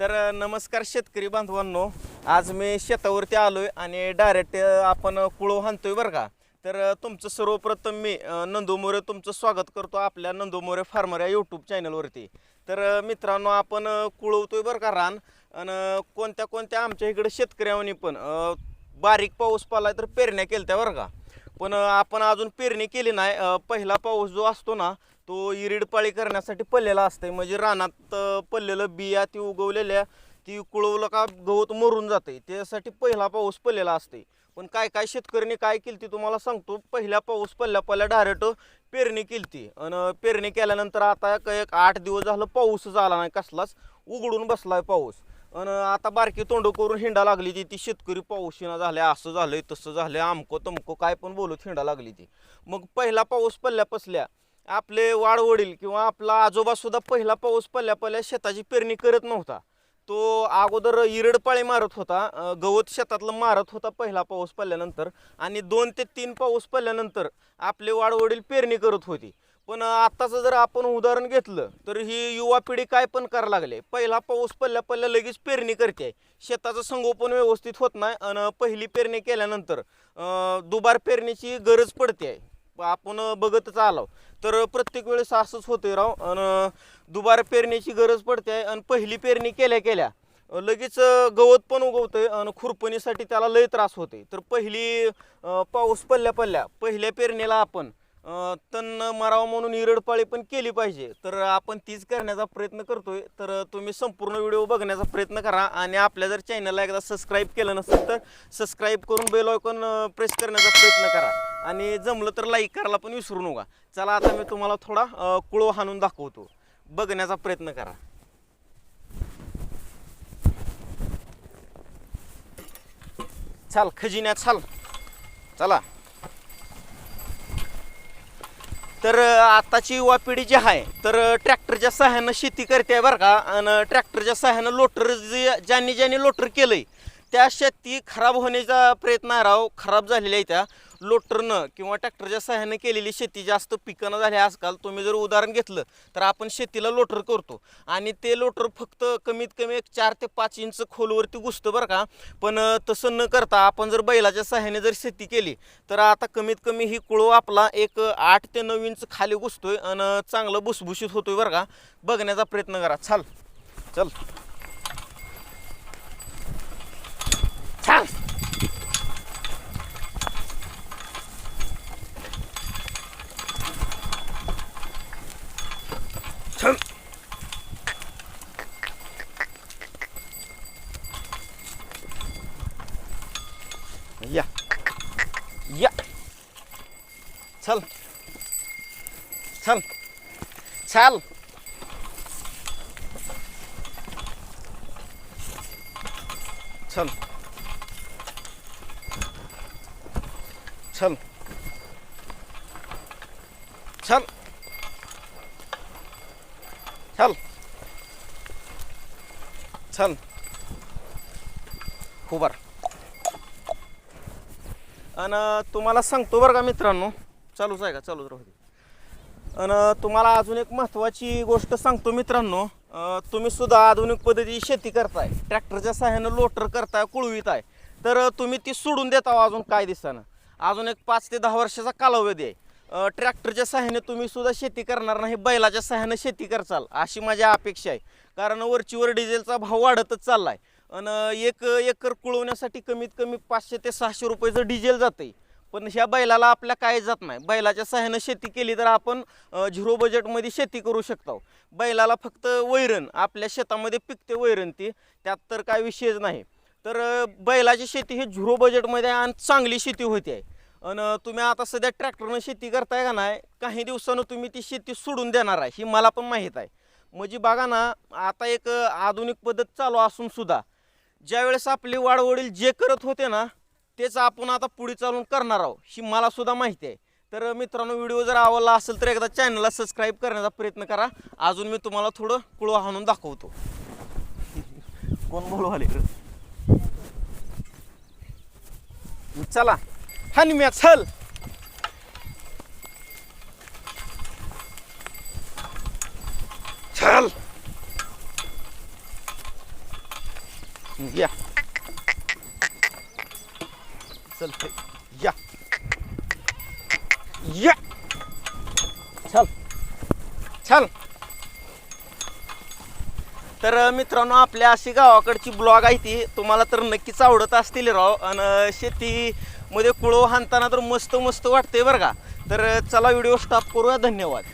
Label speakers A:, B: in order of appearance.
A: तर नमस्कार शेतकरी बांधवांनो. आज मी शेतावरती आलोय आणि डायरेक्ट आपण कुळो हाणतोय बरं का. तर तुमचं सर्वप्रथम मी अ, नंदू मोरे तुमचं स्वागत करतो आपल्या नंदू मोरे फार्मर या यूट्यूब चॅनलवरती. तर मित्रांनो आपण कुळवतो कुळवतोय बरं का रान. आणि कोणत्या कोणत्या आमच्या इकडे शेतकऱ्यांनी पण बारीक पाऊस पाला तर पेरण्या केल्या बरं का. पण आपण अजून पेरणी केली नाही. पहिला पाऊस जो असतो ना तो इरिडपाळी करण्यासाठी पडलेला असते म्हणजे रानात पल्लेलं पडलेलं बिया ती उगवलेल्या ती कुळवलं का गवत मरून जाते त्यासाठी पहिला पाऊस पडलेला असते पण काय काय शेतकऱ्यांनी काय केली ती तुम्हाला सांगतो. पहिल्या पाऊस पडल्या पहिल्या डायरेक्ट पेरणी केली ती. आणि पेरणी केल्यानंतर आता एक- एक आठ दिवस झालं पाऊसच आला नाही कसलाच. उघडून बसलाय पाऊस. आणि आता बारकी तोंड करून हिंडा लागली ती ती शेतकरी पाऊसिना झाल्या असं झालंय तसं झालंय आमको तमको काय पण बोलत हिंडा लागली ती. मग पहिला पाऊस पडल्या पसल्या आपले वाडवडील किंवा आपला आजोबा सुद्धा पहिला पाऊस पडल्या पडल्या शेताची पेरणी करत नव्हता. तो अगोदर इरडपाळी मारत होता गवत शेतातलं मारत होता पहिला पाऊस पडल्यानंतर आणि दोन ते तीन पाऊस पडल्यानंतर आपले वाडवडील पेरणी करत होती. पण आत्ताचं जर आपण उदाहरण घेतलं तर ही युवा पिढी काय पण करायला लागले. पहिला पाऊस पडल्या पडल्या लगेच पेरणी करते. शेताचं संगोपन व्यवस्थित होत नाही आणि पहिली पेरणी केल्यानंतर दुबार पेरणीची गरज पडते. आहे आपण बघतच आलो. तर प्रत्येक वेळेस असंच होते राव. आणि दुबार पेरणीची गरज पडते आहे आणि पहिली पेरणी केल्या केल्या लगेच गवत पण उगवतंय आणि खुरपणीसाठी त्याला लय त्रास होते तर पहिली पाऊस पडल्या पडल्या पहिल्या पेरणीला आपण अं, मारावं म्हणून इरडपाळी पण केली पाहिजे. तर आपण तीच करण्याचा प्रयत्न करतोय. तर तुम्ही संपूर्ण व्हिडिओ बघण्याचा प्रयत्न करा आणि आपल्या जर चॅनलला एकदा सबस्क्राईब केलं नसेल तर सबस्क्राईब करून बेल आयकॉन प्रेस करण्याचा प्रयत्न करा. आणि जमलं तर लाईक करायला पण विसरू नका. चला आता मी तुम्हाला थोडा अं, कुळो हाणून दाखवतो. बघण्याचा प्रयत्न करा. चाल खजिन्यात चाल. चला. तर आताची युवा पिढी जी आहे तर ट्रॅक्टरच्या सहाय्यानं शेती करते बरं का. आणि ट्रॅक्टरच्या सहाय्यानं लोटर जे ज्यांनी ज्यांनी लोटर केलंय त्या शेती खराब होण्याचा प्रयत्न आहे राव. खराब झालेल्या आहे त्या. लोटरनं किंवा ट्रॅक्टरच्या सहाय्याने केलेली शेती जास्त पिकणं झाली आजकाल तुम्ही जर उदाहरण घेतलं तर आपण शेतीला लोटर करतो. आणि ते लोटर फक्त कमीत कमी एक चार ते पाच इंच खोलवरती घुसतं बरं का. पण तसं न करता आपण जर बैलाच्या सहाय्याने जर शेती केली तर आता कमीत कमी ही कुळो आपला एक आठ ते नऊ इंच खाली घुसतोय आणि चांगलं भुसभुशीत होतोय बरं का. बघण्याचा प्रयत्न करा. चाल चल. या या चल चल चल चल चल चल चल चल खुबार आणि तुम्हाला सांगतो बरं का मित्रांनो. चालूच आहे का? चालूच राहू दे. आणि तुम्हाला अजून एक महत्त्वाची गोष्ट सांगतो मित्रांनो. तुम्ही सुद्धा आधुनिक पद्धतीची शेती करताय. ट्रॅक्टरच्या सहाय्यानं लोटर करताय कुळवीत आहे तर तुम्ही ती सोडून देता अजून काय दिसताना अजून एक पाच ते दहा वर्षाचा कालावधी आहे. ट्रॅक्टरच्या सहाय्याने तुम्ही सुद्धा शेती करणार नाही बैलाच्या सहाय्याने शेती करचाल अशी माझी अपेक्षा आहे. कारण वरचीवर डिझेलचा भाव वाढतच चाललाय. आणि एक एकर कुळवण्यासाठी कमीत कमी पाचशे ते सहाशे रुपयाचं डिझेल जातं आहे पण ह्या बैलाला आपल्या काय जात नाही. बैलाच्या सहाय्यानं शेती केली तर आपण झिरो बजेटमध्ये शेती करू शकतो. बैलाला फक्त वैरण आपल्या शेतामध्ये पिकते वैरण ती. त्यात तर काय विषयच नाही. तर बैलाची शेती ही झिरो बजेटमध्ये आणि चांगली शेती होते. आहे आणि तुम्ही आता सध्या ट्रॅक्टरनं शेती करताय का नाही? काही दिवसानं तुम्ही ती शेती सोडून देणार आहे ही मला पण माहीत आहे. म्हणजे बघा ना आता एक आधुनिक पद्धत चालू असून सुद्धा ज्यावेळेस आपले वाडवडील जे करत होते ना तेच आपण आता पुढे चालून करणार आहोत ही मला सुद्धा माहिती आहे. तर मित्रांनो व्हिडिओ जर आवडला असेल तर एकदा चॅनलला सबस्क्राईब करण्याचा प्रयत्न करा. अजून मी तुम्हाला थोडं कुळवा हाणून दाखवतो. कोण बोलवाले चला हानी मी चल. चल. या. चल या. या. चल. चल. तर मित्रांनो आपल्या अशी गावाकडची ब्लॉग आहे ती. तुम्हाला तर नक्कीच आवडत असतील राव. आणि शेतीमध्ये कुळो हाणताना तर मस्त मस्त वाटते बरं का. तर चला व्हिडिओ स्टॉप करूया. धन्यवाद.